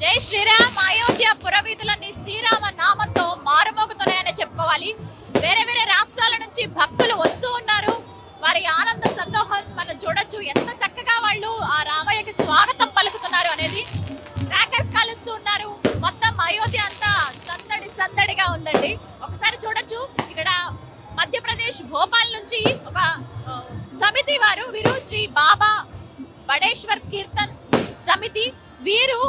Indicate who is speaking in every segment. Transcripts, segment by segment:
Speaker 1: జై శ్రీరామ్. అయోధ్య పురవీధులన్నీ శ్రీరామ నామంతో మారుమోగుతున్నాయని చెప్పుకోవాలి. వేరే వేరే రాష్ట్రాల నుంచి భక్తులు వస్తూ ఉన్నారు. వారి ఆనంద సంతోహం మనం చూడొచ్చు. ఎంత చక్కగా వాళ్ళు ఆ రామయ్యకి స్వాగతం పలుకుతున్నారు అనేది క్రాకర్స్ కాలుస్తూ ఉన్నారు. మొత్తం అయోధ్య అంతా సందడి సందడిగా ఉందండి. ఒకసారి చూడొచ్చు. ఇక్కడ మధ్యప్రదేశ్ భోపాల్ నుంచి ఒక సమితి వారు వీరు శ్రీ బాబా బడేశ్వర్ కీర్తన్ సమితి. వీరు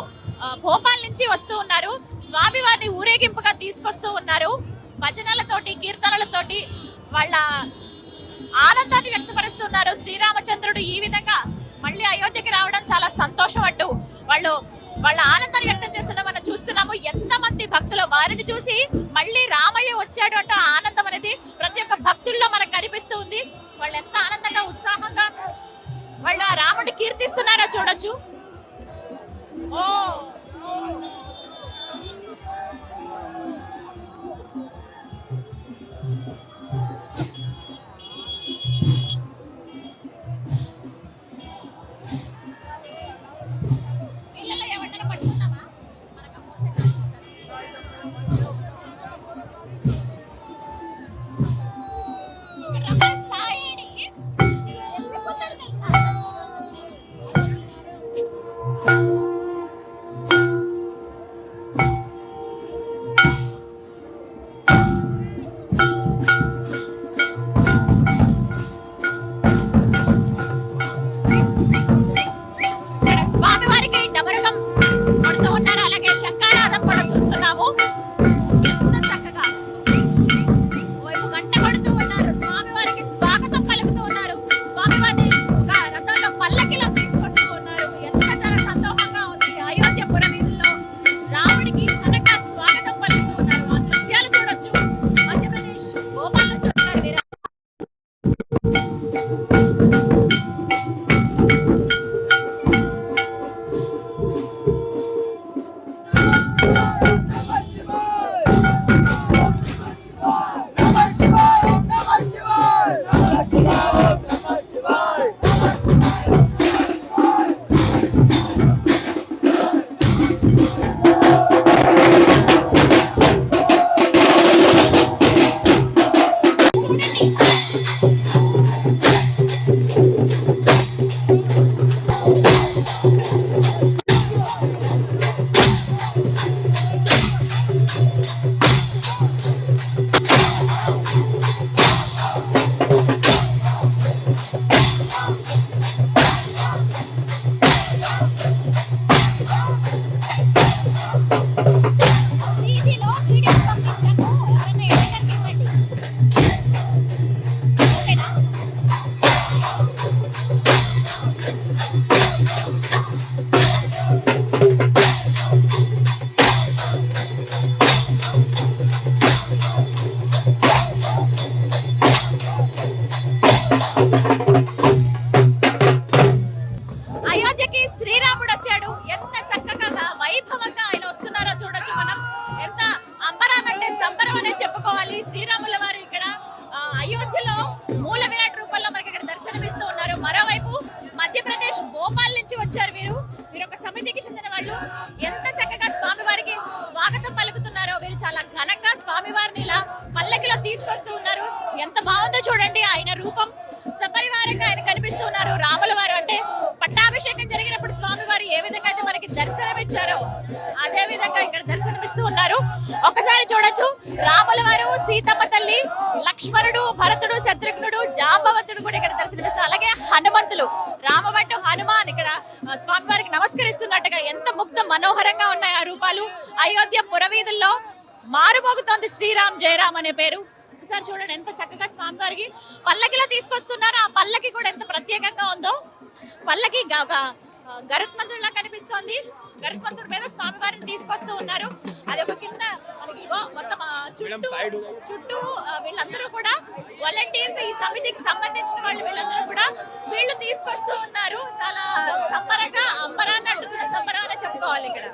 Speaker 1: భోపాల్ నుంచి వస్తూ ఉన్నారు. స్వామివారిని ఊరేగింపుగా తీసుకొస్తూ ఉన్నారు. భజనలతోటి కీర్తనలతోటి వాళ్ళ ఆనందాన్ని వ్యక్తపరుస్తున్నారు. శ్రీరామచంద్రుడు ఈ విధంగా మళ్ళీ అయోధ్యకి రావడం చాలా సంతోషం అంటూ వాళ్ళు వాళ్ళ ఆనందాన్ని వ్యక్తం చేస్తున్న మనం చూస్తున్నాము. ఎంతమంది భక్తులు వారిని చూసి మళ్ళీ రామయ్య వచ్చాడు అంటూ ఆనందం అనేది ప్రతి ఒక్క భక్తుల్లో మనకు కనిపిస్తూ ఉంది. వాళ్ళు ఎంత ఆనందంగా ఉత్సాహంగా వాళ్ళు రాముడిని కీర్తిస్తున్నారో చూడొచ్చు. ఓ! అయోధ్యకి శ్రీరాముడు వచ్చాడు. ఎంత చక్కగా వైభవంగా ఆయన వస్తున్నారో చూడొచ్చు మనం. ఎంత అంబరానంటే సంబరం అనే చెప్పుకోవాలి. శ్రీరాముల వారు ఇక్కడ ఆ, అయోధ్యలో మూల విరాట్ రూపంలో మనకి ఇక్కడ దర్శనమిస్తూ ఉన్నారు. మరోవైపు మధ్యప్రదేశ్ భోపాల్ నుంచి వచ్చారు వీరు. వీరు ఒక సమితికి చెందిన వాళ్ళు. ఎంత చక్కగా స్వామివారికి స్వాగతం పలుకుతున్నారో వీరు చాలా ఘనంగా స్వామివారిని ఇలా పల్లకిలో తీసుకొస్తూ ఉన్నారు. ఎంత బాగుందో చూడండి ఆయన రూపం. సపరివారంగా ఆయన కనిపిస్తూ ఉన్నారు. రాముల వారు ఒకసారి రాముల వారు సీతమ్మ తల్లి లక్ష్మణుడు భరతుడు శత్రుఘ్నుడు జాంబవంతుడు కూడా ఇక్కడ దర్శనమిస్తారు అలాగే హనుమంతులు రామవంటు హనుమాన్ ఇక్కడ స్వామివారికి నమస్కరిస్తున్నట్టుగా ఎంత ముగ్ధ మనోహరంగా ఉన్నాయి ఆ రూపాలు. అయోధ్య పురవీధుల్లో మారుమోగుతోంది శ్రీరామ్ జయరామ్ అనే పేరు. ఒకసారి చూడండి ఎంత చక్కగా స్వామివారికి పల్లకిలో తీసుకొస్తున్నారు. ఆ పల్లకి కూడా ఎంత ప్రత్యేకంగా ఉందో. పల్లకి ఒక, ఆ, గరుత్మంతుడిలా కనిపిస్తోంది. గరుత్మంతుడి మీద స్వామివారిని తీసుకొస్తూ ఉన్నారు. అది ఒక కింద మనకి ఇగో మొత్తం ఆ, చుట్టూ వీళ్ళందరూ కూడా వాలంటీర్స్ ఈ సమితికి సంబంధించిన వాళ్ళు వీళ్ళందరూ కూడా వీళ్ళు తీసుకొస్తూ ఉన్నారు. చాలా సంబరంగా అంబరాన్ని అంటున్న సంబరం అనే చెప్పుకోవాలి ఇక్కడ.